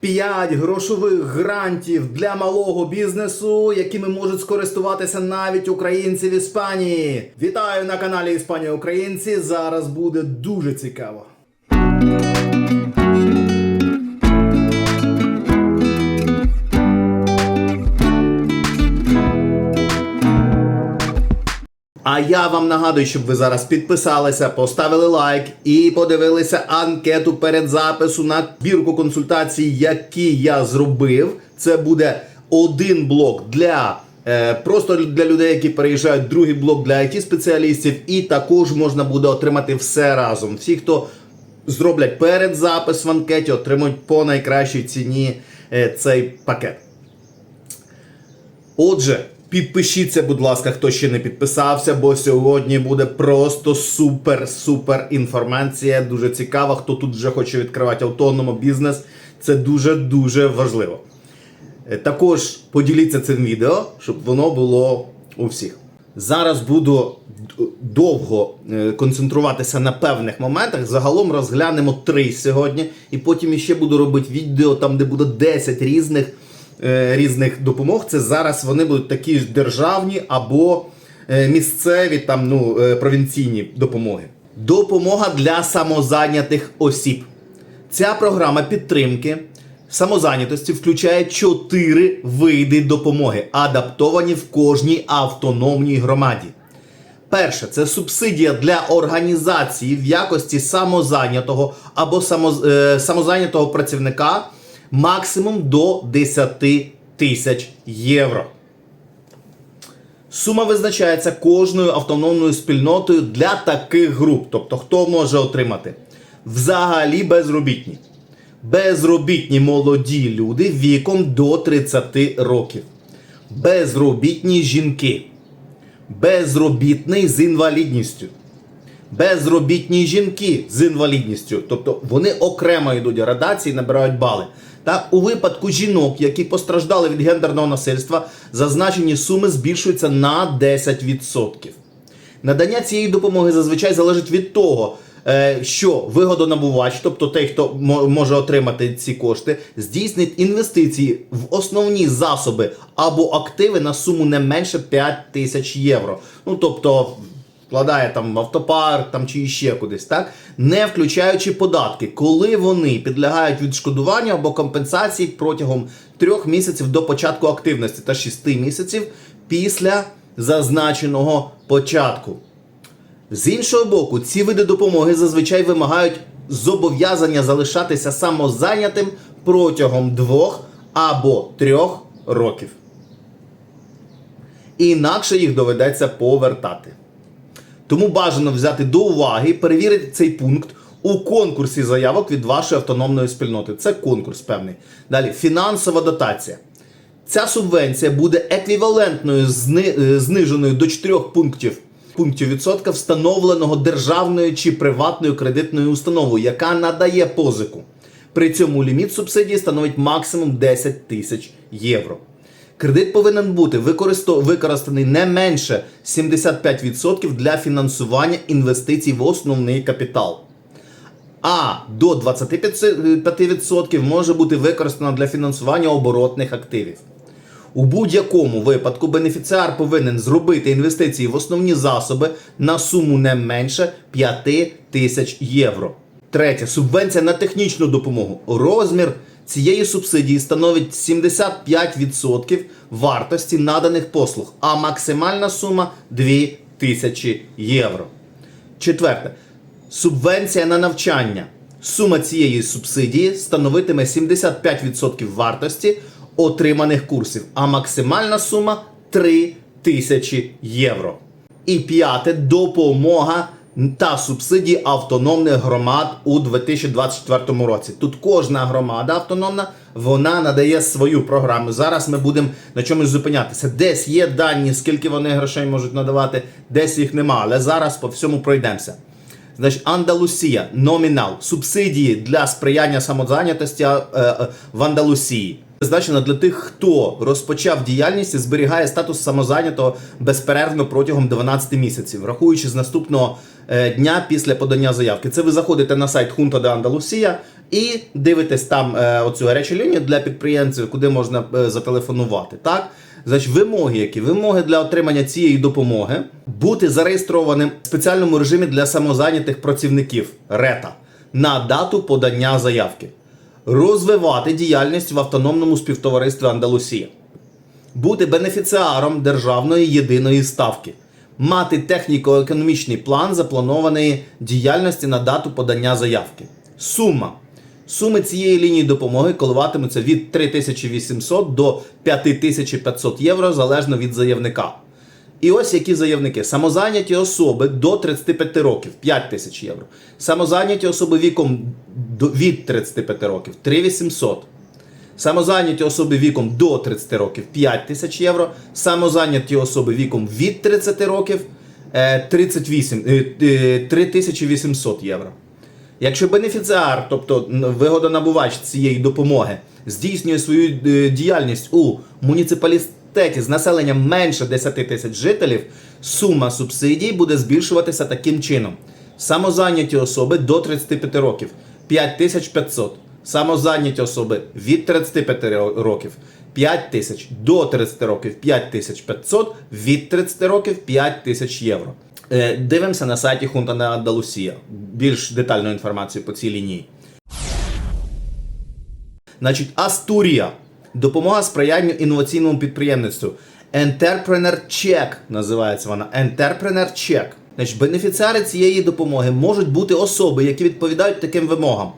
5 грошових грантів для малого бізнесу, якими можуть скористуватися навіть українці в Іспанії. Вітаю на каналі Іспанія Українці. Зараз буде дуже цікаво. А я вам нагадую, щоб ви зараз підписалися, поставили лайк і подивилися анкету перед запису на бірку консультацій, які я зробив. Це буде один блок для е, просто для людей, які переїжджають, другий блок для it спеціалістів, і також можна буде отримати все разом. Всі, хто зроблять перед запис в анкеті, отримують по найкращій ціні е, цей пакет. Отже, підпишіться, будь ласка, хто ще не підписався, бо сьогодні буде просто супер-супер інформація. Дуже цікава. Хто тут вже хоче відкривати автономно бізнес, це дуже-дуже важливо. Е, Також поділіться цим відео, щоб воно було у всіх. Зараз буду довго е, концентруватися на певних моментах. Загалом розглянемо три сьогодні, і потім іще буду робити відео там, де буде 10 різних, різних допомог. Це зараз вони будуть такі ж державні або е, місцеві, там, ну, е, провінційні допомоги. Допомога для самозайнятих осіб. Ця програма підтримки самозайнятості включає чотири види допомоги, адаптовані в кожній автономній громаді. Перше це субсидія для організації в якості самозайнятого або само, е, самозайнятого працівника максимум до 10 тисяч євро. Сума визначається кожною автономною спільнотою для таких груп. Тобто, хто може отримати? Взагалі безробітні. Безробітні молоді люди віком до 30 років. Безробітні жінки. Безробітний з інвалідністю. Безробітні жінки з інвалідністю. Тобто вони окремо йдуть градації, набирають бали. Та у випадку жінок, які постраждали від гендерного насильства, зазначені суми збільшуються на 10%. Надання цієї допомоги зазвичай залежить від того, е, що вигодонабувач, тобто той, хто може отримати ці кошти, здійснить інвестиції в основні засоби або активи на суму не менше 5 тисяч євро. Ну тобто вкладає там в автопарк там чи ще кудись, так не включаючи податки, коли вони підлягають відшкодуванню або компенсації протягом трьох місяців до початку активності та 6 місяців після зазначеного початку. З іншого боку, ці види допомоги зазвичай вимагають зобов'язання залишатися самозайнятим протягом двох або трьох років. Інакше їх доведеться повертати. Тому бажано взяти до уваги і перевірити цей пункт у конкурсі заявок від вашої автономної спільноти. Це конкурс певний. Далі фінансова дотація. Ця субвенція буде еквівалентною е, зниженою до 4 пунктів пунктів відсотка встановленого державною чи приватною кредитною установою, яка надає позику. При цьому ліміт субсидії становить максимум 10 тисяч євро. Кредит повинен бути використаний не менше 75% для фінансування інвестицій в основний капітал. А до 25% може бути використано для фінансування оборотних активів. У будь-якому випадку бенефіціар повинен зробити інвестиції в основні засоби на суму не менше 5 тисяч євро. Третє. Субвенція на технічну допомогу. Розмір цієї субсидії становить 75% вартості наданих послуг, а максимальна сума 2 тисячі євро. Четверте. Субвенція на навчання. Сума цієї субсидії становитиме 75% вартості отриманих курсів, а максимальна сума 3 тисячі євро. І п'яте допомога та субсидії автономних громад у 2024 році. Тут кожна громада автономна вона надає свою програму. Зараз ми будемо на чомусь зупинятися. Десь є дані, скільки вони грошей можуть надавати, десь їх нема. Але зараз по всьому пройдемося. Значить, Андалусія, номінал, субсидії для сприяння самозайнятості е, е, в Андалусії. Призначено для тих, хто розпочав діяльність і зберігає статус самозайнятого безперервно протягом 12 місяців, рахуючи з наступного дня після подання заявки. Це ви заходите на сайт Хунта де Андалусія І дивитесь там е, оцю гарячу лінію для підприємців, куди можна е, зателефонувати. Так? Значить, вимоги які? Вимоги для отримання цієї допомоги бути зареєстрованим в спеціальному режимі для самозайнятих працівників РЕТА на дату подання заявки, розвивати діяльність в автономному співтоваристві Андалусія, бути бенефіціаром державної єдиної ставки, мати техніко-економічний план запланованої діяльності на дату подання заявки. Сума. Суми цієї лінії допомоги коливатимуться від 3800 до 5500 євро залежно від заявника. І ось які заявники: самозайняті особи до 35 років 5 тисяч євро. Самозайняті особи віком від 35 років 3800. Самозайняті особи віком до 30 років 5 тисяч євро. Самозайняті особи віком від 30 років е, 38, е, е, 3800 євро. Якщо бенефіціар, тобто вигодонабувач цієї допомоги, здійснює свою е, діяльність у муніципалітеті з населенням менше 10 тисяч жителів, сума субсидій буде збільшуватися таким чином: самозайняті особи до 35 років 5500, самозайняті особи від 35 років 5 тисяч до 30 років 5500, від 30 років 5000 євро. Е, Дивимося на сайті Хунта на Андалусія. Більш детальну інформацію по цій лінії. Значить, Астурія. Допомога сприянню інноваційному підприємництву. Entrepreneur Check називається вона. Entrepreneur Check. Значить, бенефіціари цієї допомоги можуть бути особи, які відповідають таким вимогам.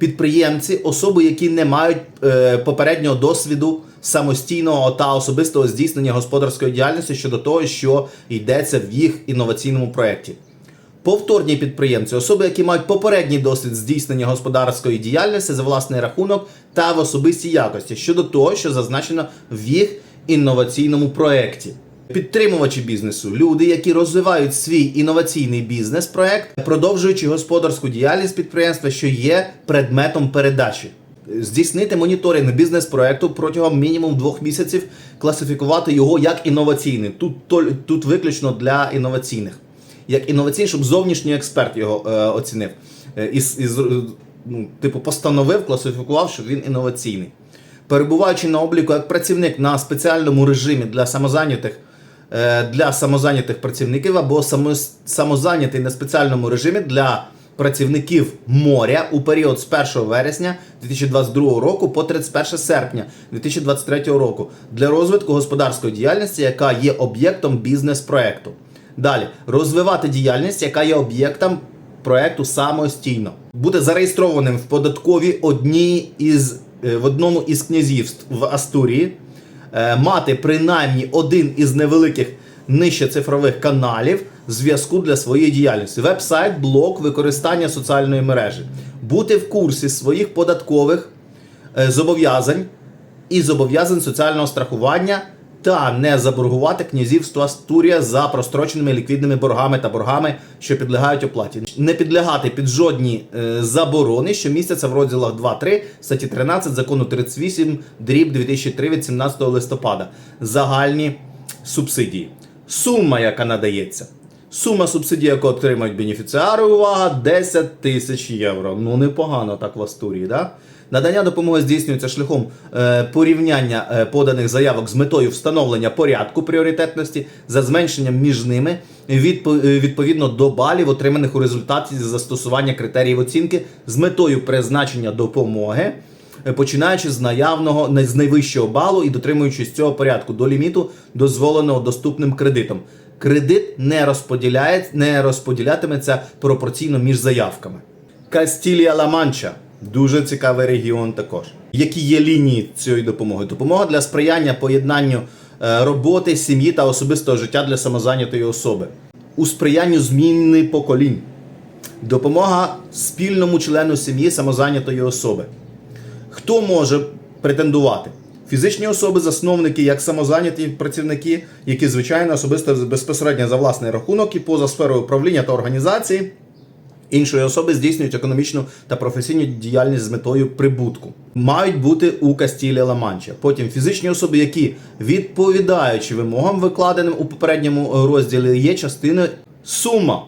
Підприємці, особи, які не мають е, попереднього досвіду самостійного та особистого здійснення господарської діяльності щодо того, що йдеться в їх інноваційному проєкті. Повторні підприємці, особи, які мають попередній досвід здійснення господарської діяльності за власний рахунок та в особистій якості щодо того, що зазначено в їх інноваційному проєкті. Підтримувачі бізнесу, люди, які розвивають свій інноваційний бізнес-проект, продовжуючи господарську діяльність підприємства, що є предметом передачі. Здійснити моніторинг бізнес-проекту протягом мінімум двох місяців, класифікувати його як інноваційний. Тут, тут виключно для інноваційних як інноваційний, щоб зовнішній експерт його е, оцінив. Е, і, і, ну, типу, постановив, класифікував, що він інноваційний. Перебуваючи на обліку як працівник на спеціальному режимі для самозайнятих, для самозайнятих працівників або самозайнятий на спеціальному режимі для працівників моря у період з 1 вересня 2022 року по 31 серпня 2023 року для розвитку господарської діяльності, яка є об'єктом бізнес-проекту. Далі. Розвивати діяльність, яка є об'єктом проекту самостійно, бути зареєстрованим в податковій одній із е, в одному із князівств в Астурії, е, мати принаймні один із невеликих нижче цифрових каналів зв'язку для своєї діяльності, веб-сайт, блог, використання соціальної мережі, бути в курсі своїх податкових е, зобов'язань і зобов'язань соціального страхування та не заборгувати князівство Астурія за простроченими ліквідними боргами та боргами, що підлягають оплаті. Не підлягати під жодні е, заборони, що містяться в розділах 2-3 статті 13 закону 38 дріб 2003 від 17 листопада. Загальні субсидії. Сума, яка надається. Сума субсидій, яку отримають бенефіціари, увага, 10 тисяч євро. Ну непогано так в Астурії, да? Надання допомоги здійснюється шляхом е, порівняння е, поданих заявок з метою встановлення порядку пріоритетності за зменшенням між ними відпо- е, відповідно до балів, отриманих у результаті застосування критеріїв оцінки з метою призначення допомоги, е, починаючи з наявного з найвищого балу і дотримуючись цього порядку до ліміту, дозволеного доступним кредитом. Кредит не розподіляє, не розподілятиметься пропорційно між заявками. Кастілія Ла-Манча. Дуже цікавий регіон також. Які є лінії цієї допомоги? Допомога для сприяння поєднанню е, роботи, сім'ї та особистого життя для самозайнятої особи. У сприянню зміни поколінь. Допомога спільному члену сім'ї самозайнятої особи. Хто може претендувати? Фізичні особи, засновники, як самозайняті працівники, які звичайно особисто безпосередньо за власний рахунок і поза сферою управління та організації іншої особи здійснюють економічну та професійну діяльність з метою прибутку. Мають бути у Кастілі Ла-Манча. Потім фізичні особи, які відповідаючи вимогам, викладеним у попередньому розділі, є частиною сума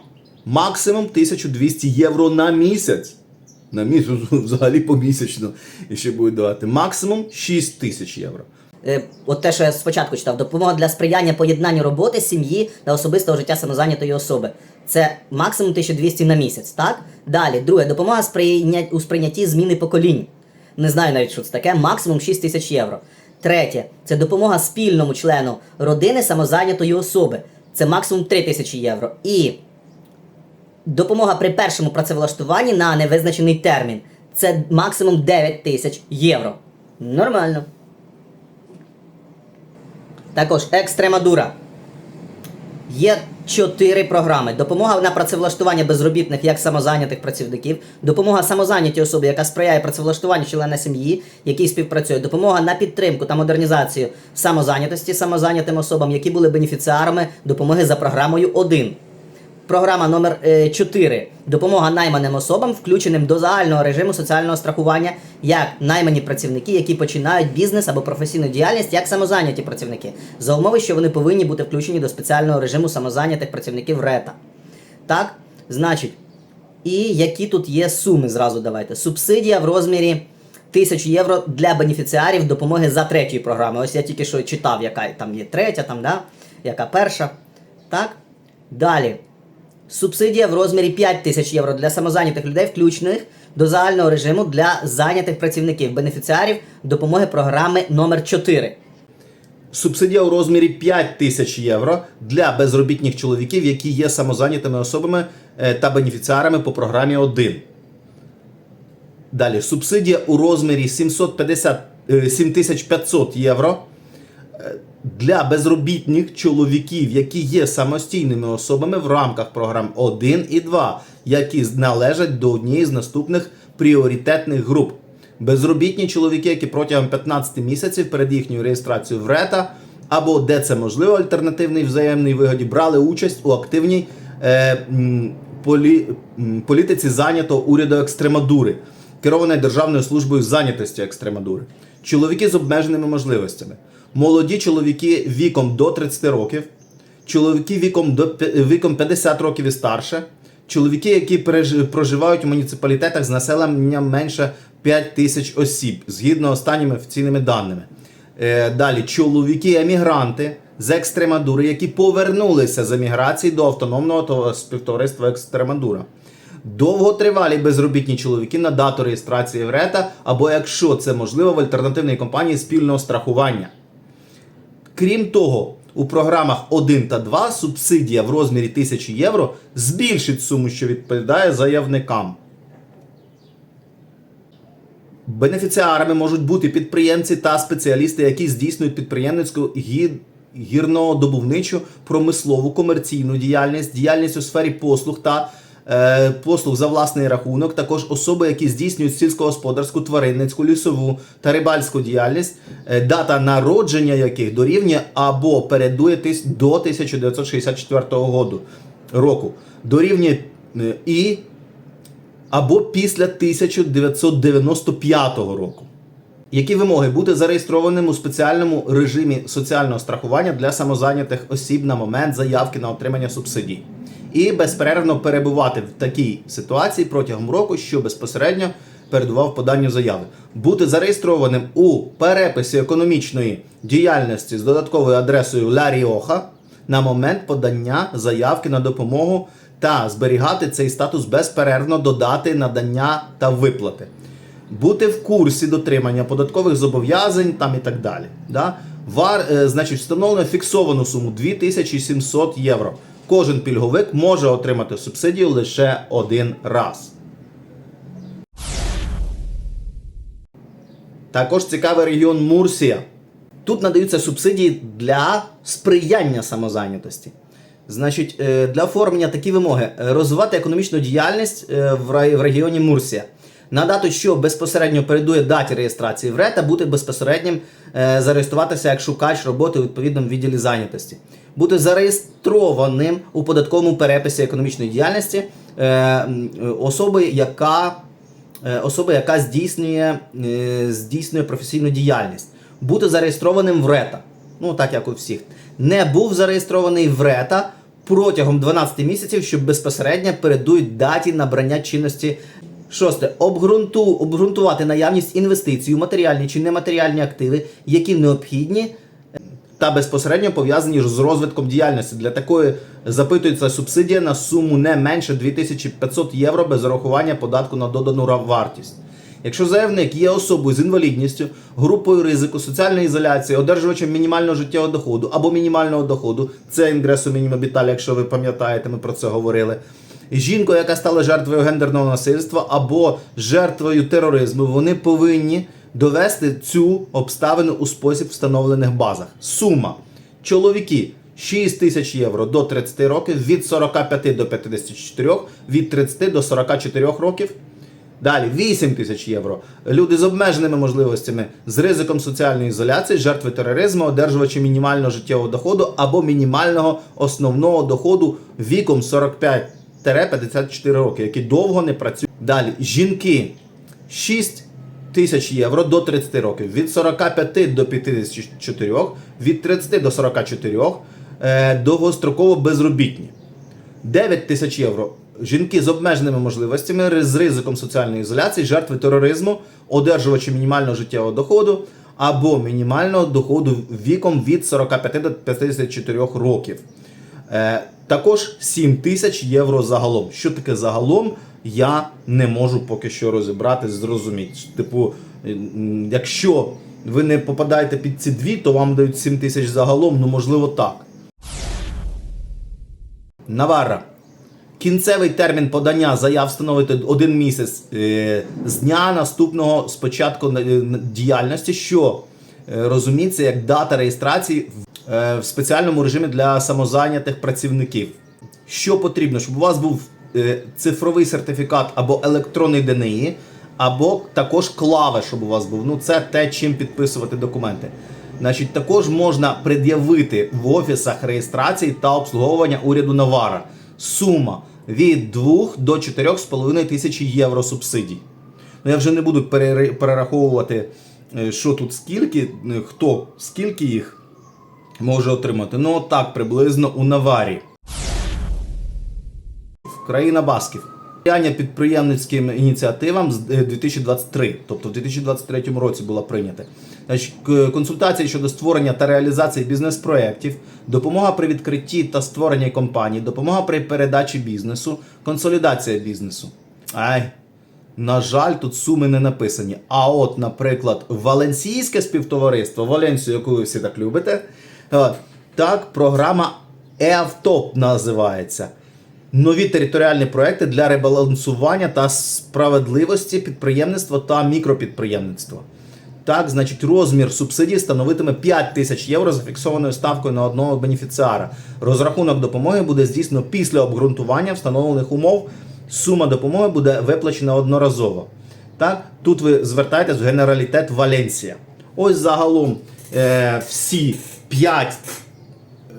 максимум 1200 євро на місяць. На місяць взагалі помісячно і будуть давати. Максимум 6 тисяч євро. Е, От те, що я спочатку читав, допомога для сприяння поєднанню роботи, сім'ї та особистого життя самозайнятої особи. Це максимум 1200 на місяць, так? Далі, друге, допомога у сприйнятті зміни поколінь. Не знаю навіть, що це таке, максимум 6 тисяч євро. Третє, це допомога спільному члену родини самозайнятої особи. Це максимум 3 тисячі євро. І допомога при першому працевлаштуванні на невизначений термін. Це максимум 9 тисяч євро. Нормально. Також Екстремадура. Є чотири програми: допомога на працевлаштування безробітних як самозайнятих працівників, допомога самозайнятій особі, яка сприяє працевлаштуванню члена сім'ї, який співпрацює, допомога на підтримку та модернізацію самозайнятості самозайнятим особам, які були бенефіціарами допомоги за програмою 1. Програма номер 4 допомога найманим особам, включеним до загального режиму соціального страхування, як наймані працівники, які починають бізнес або професійну діяльність як самозайняті працівники, за умови, що вони повинні бути включені до спеціального режиму самозайнятих працівників РЕТА. Так, значить, і які тут є суми зразу давайте. Субсидія в розмірі 1000 євро для бенефіціарів допомоги за третьою програмою. Ось я тільки що читав, яка там є третя, там, да? яка перша. Так? Далі. Субсидія в розмірі 5 тисяч євро для самозайнятих людей, включених до загального режиму для зайнятих працівників, бенефіціарів допомоги програми номер 4 Субсидія у розмірі 5 тисяч євро для безробітних чоловіків, які є самозайнятими особами е, та бенефіціарами по програмі 1. Далі субсидія у розмірі 750, е, 7500 євро е, для безробітних чоловіків, які є самостійними особами в рамках програм 1 і 2, які належать до однієї з наступних пріоритетних груп. Безробітні чоловіки, які протягом 15 місяців перед їхньою реєстрацією в РЕТА або де це можливо, альтернативній взаємній вигоді, брали участь у активній е, полі, політиці зайнятого уряду Екстремадури, керованої Державною службою зайнятості Екстремадури. Чоловіки з обмеженими можливостями, молоді чоловіки віком до 30 років, чоловіки віком до віком 50 років і старше, чоловіки, які проживають у муніципалітетах з населенням менше 5 тисяч осіб, згідно останніми офіційними даними. Е, Далі чоловіки-емігранти з Екстремадури, які повернулися з еміграції до автономного співтовариства Екстремадура. Довготривалі безробітні чоловіки на дату реєстрації в РЕТА, або якщо це можливо в альтернативній компанії спільного страхування. Крім того, у програмах 1 та 2 субсидія в розмірі 1000 євро збільшить суму, що відповідає заявникам. Бенефіціарами можуть бути підприємці та спеціалісти, які здійснюють підприємницьку гі- гірнодобувничу, промислову, комерційну діяльність, діяльність у сфері послуг та послуг за власний рахунок, також особи, які здійснюють сільськогосподарську, тваринницьку, лісову та рибальську діяльність, е, дата народження яких дорівнює або передуятись до 1964 году, року, дорівнює е, і або після 1995 року. Які вимоги бути зареєстрованим у спеціальному режимі соціального страхування для самозайнятих осіб на момент заявки на отримання субсидій, і безперервно перебувати в такій ситуації протягом року, що безпосередньо передував поданню заяви, бути зареєстрованим у переписі економічної діяльності з додатковою адресою Ла Ріоха на момент подання заявки на допомогу та зберігати цей статус безперервно до дати надання та виплати. Бути в курсі дотримання податкових зобов'язань там і так далі. Да? Вар, е, значить, встановлено фіксовану суму 2700 євро. Кожен пільговик може отримати субсидію лише один раз. Також цікавий регіон Мурсія. Тут надаються субсидії для сприяння самозайнятості. Значить, е, для оформлення такі вимоги: розвивати економічну діяльність е, в регіоні Мурсія. Надати, що безпосередньо передує даті реєстрації в РЕТА, бути безпосереднім, е, зареєструватися як шукач роботи у відповідному відділі зайнятості, бути зареєстрованим у податковому переписі економічної діяльності е, особи, яка е, особи, яка здійснює, е, здійснює професійну діяльність, бути зареєстрованим в РЕТА. Ну, так як у всіх. Не був зареєстрований в РЕТА протягом 12 місяців, що безпосередньо передують даті набрання чинності Шосте. Обґрунту, обґрунтувати наявність інвестицій у матеріальні чи нематеріальні активи, які необхідні та безпосередньо пов'язані з розвитком діяльності. Для такої запитується субсидія на суму не менше 2500 євро без зарахування податку на додану вартість. Якщо заявник є особою з інвалідністю, групою ризику, соціальної ізоляції, одержувачем мінімального життєвого доходу або мінімального доходу, це інгресу мінімобіталь, якщо ви пам'ятаєте, ми про це говорили. Жінкою, яка стала жертвою гендерного насильства або жертвою тероризму, вони повинні довести цю обставину у спосіб встановлених базах. Сума. Чоловіки 6 тисяч євро до 30 років, від 45 до 54, від 30 до 44 років. Далі 8 тисяч євро. Люди з обмеженими можливостями, з ризиком соціальної ізоляції, жертви тероризму, одержувачі мінімального життєвого доходу або мінімального основного доходу віком 45-54 роки, які довго не працюють. Далі жінки 6 тисяч євро до 30 років, від 45 до 54, від 30 до 44 е, довгостроково безробітні. 9 тисяч євро. Жінки з обмеженими можливостями, з ризиком соціальної ізоляції, жертви тероризму, одержувачі мінімального життєвого доходу або мінімального доходу віком від 45 до 54 років. Е, також 7 тисяч євро загалом. Що таке загалом, я не можу поки що розібрати, зрозуміти. Типу, якщо ви не попадаєте під ці дві, то вам дають 7 тисяч загалом, ну можливо так. Навара. Кінцевий термін подання заяв становити один місяць е, з дня наступного з початку е, діяльності, що розуміється як дата реєстрації в, е, спеціальному режимі для самозайнятих працівників. Що потрібно, щоб у вас був е, цифровий сертифікат або електронний ДНІ, або також клавиш, щоб у вас був. Ну, це те, чим підписувати документи. Значить, також можна пред'явити в офісах реєстрації та обслуговування уряду Навара сума від 2 до 4,5 тисячі євро субсидій. Ну, я вже не буду перераховувати, е, що тут скільки, хто скільки їх може отримати. Ну, так, приблизно у Наварі. Країна Басків. Сприяння підприємницьким ініціативам з е, 2023, тобто в 2023 році була прийнята. Консультації щодо створення та реалізації бізнес-проєктів, допомога при відкритті та створенні компаній, допомога при передачі бізнесу, консолідація бізнесу. Ай, на жаль, тут суми не написані. А от, наприклад, Валенсійське співтовариство, Валенсію, яку ви всі так любите, так, програма EAVTOP називається. Нові територіальні проекти для ребалансування та справедливості підприємництва та мікропідприємництва. Так, значить, розмір субсидій становитиме 5 тисяч євро за фіксованою ставкою на одного бенефіціара. Розрахунок допомоги буде здійснено після обґрунтування встановлених умов. Сума допомоги буде виплачена одноразово. Так, тут ви звертаєтесь в генералітет Валенсія. Ось загалом е, всі 5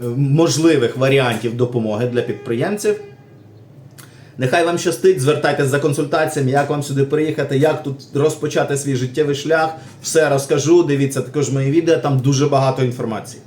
е, можливих варіантів допомоги для підприємців. Нехай вам щастить, звертайтеся за консультаціями, як вам сюди приїхати, як тут розпочати свій життєвий шлях. Все розкажу. Дивіться також мої відео, там дуже багато інформації.